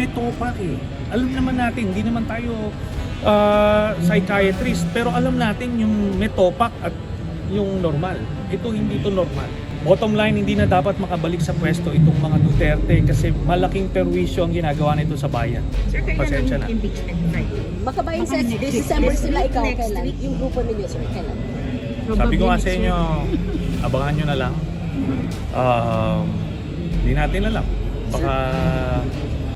may topak eh. Alam naman natin, hindi naman tayo ah, psychiatrist, pero alam natin yung may topak at yung normal. Ito hindi to normal. Bottom line, hindi na dapat makabalik sa pwesto itong mga Duterte kasi malaking perwisyo ang ginagawa nito sa bayan. Sir, kailan Pasensya ang na. impeachment yung Baka sa next this. December Next sila week, ikaw next kailan? week. Yung grupo ninyo, sir, kailan? Sabi ko nga sa inyo, abangan nyo na lang. Um, Hindi natin alam. Baka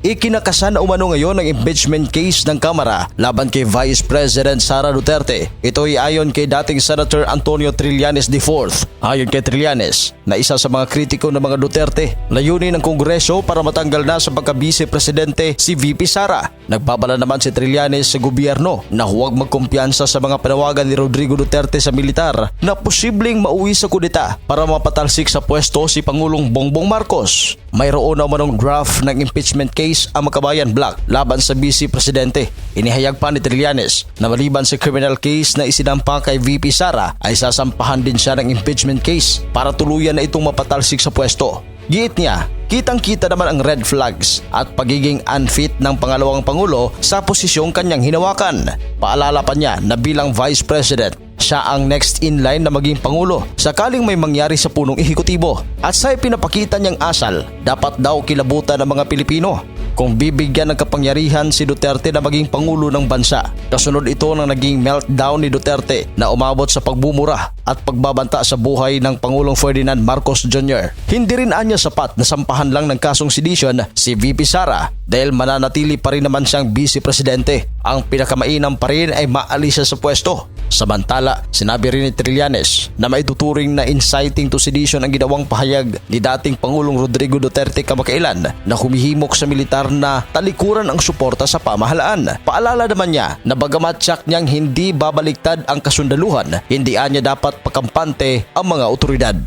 Ikinakasan na umano ngayon ang impeachment case ng Kamara laban kay Vice President Sara Duterte. Ito ay ayon kay dating Senator Antonio Trillanes IV. Ayon kay Trillanes, na isa sa mga kritiko ng mga Duterte, layunin ng Kongreso para matanggal na sa pagka-vice presidente si VP Sara. Nagbabala naman si Trillanes sa gobyerno na huwag magkumpiyansa sa mga panawagan ni Rodrigo Duterte sa militar na posibleng mauwi sa kudeta para mapatalsik sa pwesto si Pangulong Bongbong Marcos. Mayroon na umanong draft ng impeachment case ang Makabayan Black laban sa Vice Presidente. Inihayag pa ni Trillanes na maliban sa criminal case na isinampa kay VP Sara ay sasampahan din siya ng impeachment case para tuluyan na itong mapatalsik sa pwesto. Giit niya, kitang-kita naman ang red flags at pagiging unfit ng pangalawang pangulo sa posisyong kanyang hinawakan. Paalala pa niya na bilang Vice President, siya ang next in line na maging pangulo sakaling may mangyari sa punong ehekutibo. At sa pinapakita niyang asal, dapat daw kilabutan ng mga Pilipino kung bibigyan ng kapangyarihan si Duterte na maging pangulo ng bansa. Kasunod ito ng naging meltdown ni Duterte na umabot sa pagbumura at pagbabanta sa buhay ng Pangulong Ferdinand Marcos Jr. Hindi rin anya sapat na sampahan lang ng kasong sedition si VP Sara dahil mananatili pa rin naman siyang vice presidente. Ang pinakamainam pa rin ay maalis siya sa pwesto. Samantala, sinabi rin ni Trillanes na may tuturing na inciting to sedition ang ginawang pahayag ni dating Pangulong Rodrigo Duterte kamakailan na humihimok sa militar na talikuran ang suporta sa pamahalaan. Paalala naman niya na bagamat siyak niyang hindi babaliktad ang kasundaluhan, hindi anya dapat pakampante ang mga otoridad.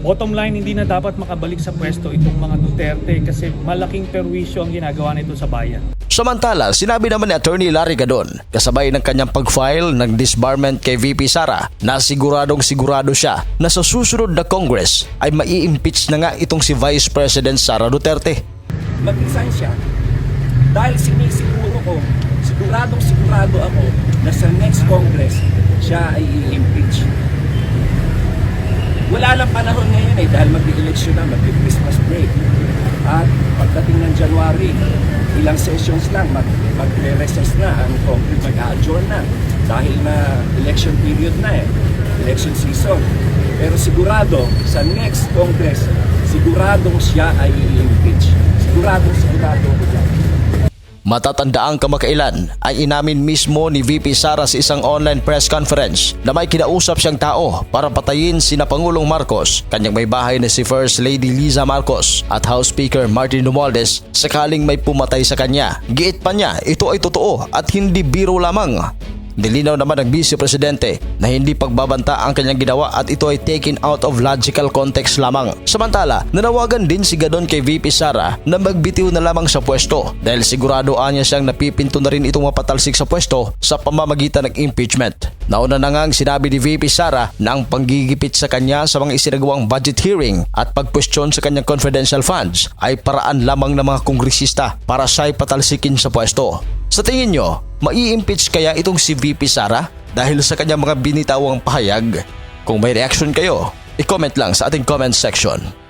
bottom line, hindi na dapat makabalik sa pwesto itong mga Duterte kasi malaking perwisyo ang ginagawa nito sa bayan. Samantala, sinabi naman ni Attorney Larry Gadon, kasabay ng kanyang pag-file ng disbarment kay VP Sara, na siguradong sigurado siya na sa susunod na Congress ay mai-impeach na nga itong si Vice President Sara Duterte. mag-resign siya dahil sinisiguro ko, siguradong sigurado ako na sa next Congress siya ay i-impeach. Wala lang panahon ngayon eh dahil mag-election na, mag-Christmas break. At pagdating ng January, ilang sessions lang, mag- magre-recess na ang Congress, mag-adjourn na. Dahil na election period na eh, election season. Pero sigurado, sa next Congress, siguradong siya ay i-impeach. Siguradong sigurado ko dyan. Matatandaang kamakailan ay inamin mismo ni VP Sara sa isang online press conference na may kinausap siyang tao para patayin sina Pangulong Marcos, kanyang may bahay na si First Lady Liza Marcos at House Speaker Martin Romualdez sakaling may pumatay sa kanya. Giit pa niya, ito ay totoo at hindi biro lamang. Nilinaw naman ng Vice Presidente na hindi pagbabanta ang kanyang ginawa at ito ay taken out of logical context lamang. Samantala, nanawagan din si Gadon kay VP Sara na magbitiw na lamang sa pwesto dahil sigurado anya siyang napipinto na rin itong mapatalsik sa pwesto sa pamamagitan ng impeachment. Nauna na nga ang sinabi ni VP Sara na ang panggigipit sa kanya sa mga isinagawang budget hearing at pagkwestiyon sa kanyang confidential funds ay paraan lamang ng mga kongresista para siya'y patalsikin sa pwesto. Sa tingin nyo, mai-impeach kaya itong si VP Sara dahil sa kanyang mga binitawang pahayag? Kung may reaction kayo, i-comment lang sa ating comment section.